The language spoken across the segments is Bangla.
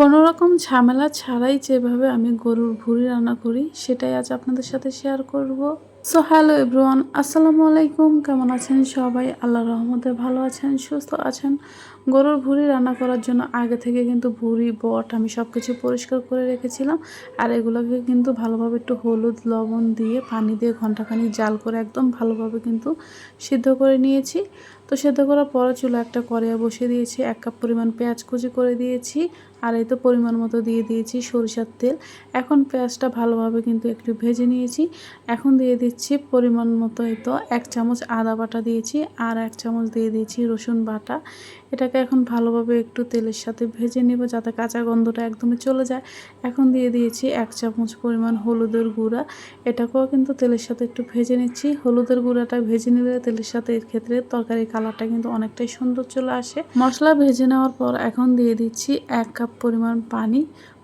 কোনো রকম ঝামেলা ছাড়াই যেভাবে আমি গরুর ভুঁড়ি রান্না করি, সেটাই আজ আপনাদের সাথে শেয়ার করব। সো হ্যালো এভরিওয়ান আসসালামু আলাইকুম, কেমন আছেন সবাই? আল্লাহ রহমতে ভালো আছেন, সুস্থ আছেন। গরুর ভুঁড়ি রান্না করার জন্য আগে থেকে কিন্তু ভুঁড়ি, বট আমি সব কিছু পরিষ্কার করে রেখেছিলাম। আর এগুলোকে কিন্তু ভালোভাবে একটু হলুদ লবণ দিয়ে পানি দিয়ে ঘন্টাখানি জাল করে একদম ভালোভাবে কিন্তু সিদ্ধ করে নিয়েছি। তো সেদ্ধ করার পরে চুলা একটা কড়াইয়া বসিয়ে দিয়েছি। এক কাপ পরিমাণ পেঁয়াজ কুচি করে দিয়েছি আর এই তো পরিমাণ মতো দিয়ে দিয়েছি সরিষার তেল। এখন পেঁয়াজটা ভালোভাবে কিন্তু একটু ভেজে নিয়েছি। এখন দিয়ে দিচ্ছি পরিমাণ মতো এই তো এক চামচ আদা বাটা দিয়েছি আর এক চামচ দিয়ে দিয়েছি রসুন বাটা। এটাকে এখন ভালোভাবে একটু তেলের সাথে ভেজে নেব যাতে কাঁচা গন্ধটা একদমই চলে যায়। এখন দিয়ে দিয়েছি এক চামচ পরিমাণ হলুদের গুঁড়া। এটাকেও কিন্তু তেলের সাথে একটু ভেজে নিচ্ছি। হলুদের গুঁড়াটা ভেজে নিলে তেলের সাথে এর ক্ষেত্রে তরকারির কালারটা কিন্তু অনেকটাই সুন্দর চলে আসে। মশলা ভেজে নেওয়ার পর এখন দিয়ে দিচ্ছি এক কাপ পরিমাণ পানি।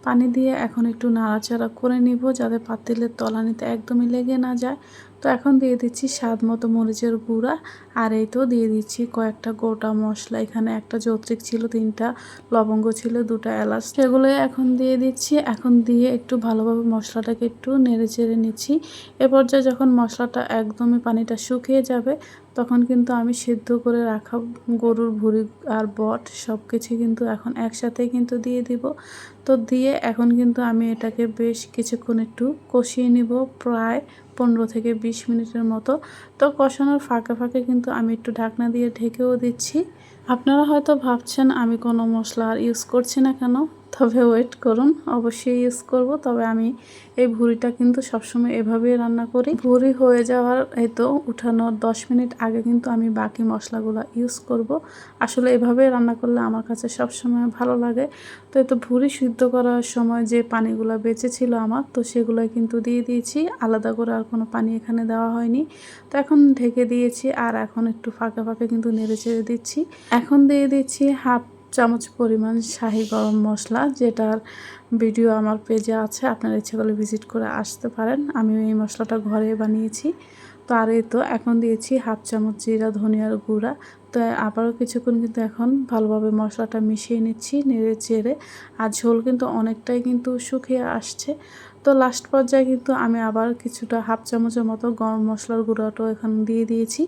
পানি দিয়ে এখন একটু নাড়াচাড়া করে নিব যাতে পাতিলের তলানিতে একদমই লেগে না যায়। তো এখন দিয়ে দিচ্ছি স্বাদ মতো মরিচের গুঁড়া। আর এই তো দিয়ে দিচ্ছি কয়েকটা গোটা মশলা। এখানে একটা যৌত্রিক ছিল, তিনটা লবঙ্গ ছিল, দুটা এলাচ। সেগুলো এখন দিয়ে দিচ্ছি। এখন দিয়ে একটু ভালোভাবে মশলাটাকে একটু নেড়ে চেড়ে নিচ্ছি। এ পর্যায়ে যখন মশলাটা একদমই পানিটা শুকিয়ে যাবে তখন কিন্তু আমি সিদ্ধ করে রাখা গরুর ভুড়ি আর বট সব কিছু কিন্তু এখন একসাথেই কিন্তু দিয়ে দিব। তো দিয়ে এখন কিন্তু আমি এটাকে বেশ কিছুক্ষণ একটু কষিয়ে নিব প্রায় পনেরো থেকে বিশ মিনিটের মতো। তো কষানোর ফাঁকে ফাঁকে কিন্তু আমি একটু ঢাকনা দিয়ে ঢেকেও দিচ্ছি। আপনারা হয়তো ভাবছেন আমি কোনো মশলা আর ইউজ করছি না কেন? তবে ওয়েট করুন, অবশ্যই ইউজ করব। তবে আমি এই ভুড়িটা কিন্তু সবসময় এভাবেই রান্না করি। ভুড়ি হয়ে যাওয়ার তো উঠানোর দশ মিনিট আগে কিন্তু আমি বাকি মশলাগুলো ইউজ করব। আসলে এভাবেই রান্না করলে আমার কাছে সবসময় ভালো লাগে। তো এই তো ভুড়ি সিদ্ধ করার সময় যে পানিগুলো বেঁচে ছিল আমার, তো সেগুলো কিন্তু দিয়ে দিয়েছি। আলাদা করে আর কোনো পানি এখানে দেওয়া হয়নি। তো এখন ঢেকে দিয়েছি আর এখন একটু ফাঁকে ফাঁকে কিন্তু নেড়ে চেড়ে দিচ্ছি। এখন দিয়ে দিচ্ছি হাফ চামচ পরিমাণ শাহি গরম মশলা, যেটার ভিডিও আমার পেজে আছে, আপনারা ইচ্ছে করলে ভিজিট করে আসতে পারেন। আমি এই মশলাটা ঘরে বানিয়েছি। তো আর এই তো, এখন দিয়েছি হাফ চামচ জিরা, ধনিয়ার গুঁড়া। তো আবারও কিছুক্ষণ কিন্তু এখন ভালোভাবে মশলাটা মিশিয়ে নিচ্ছি, নেড়ে চেড়ে। আর ঝোল কিন্তু অনেকটাই কিন্তু শুকিয়ে আসছে। তো লাস্ট পর্যায়ে কিন্তু আমি আবার কিছুটা হাফ চামচের মতো গরম মশলার গুঁড়োটাও এখানে দিয়ে দিয়েছি।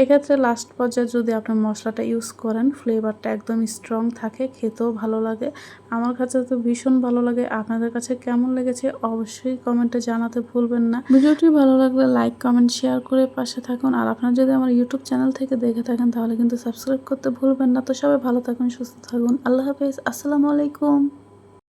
এক্ষেত্রে লাস্ট পর্যায়ে যদি আপনি মশলাটা ইউজ করেন ফ্লেভারটা একদম স্ট্রং থাকে, খেতেও ভালো লাগে। আমার কাছে তো ভীষণ ভালো লাগে। আপনাদের কাছে কেমন লেগেছে অবশ্যই কমেন্টে জানাতে ভুলবেন না। ভিডিওটি ভালো লাগলে লাইক কমেন্ট শেয়ার করে পাশে থাকুন। আর আপনারা যদি আমার ইউটিউব চ্যানেল থেকে দেখে থাকেন, তাহলে কিন্তু সাবস্ক্রাইব করতে ভুলবেন না। তো সবাই ভালো থাকুন, সুস্থ থাকুন। আল্লাহ হাফেজ। আসসালামু আলাইকুম।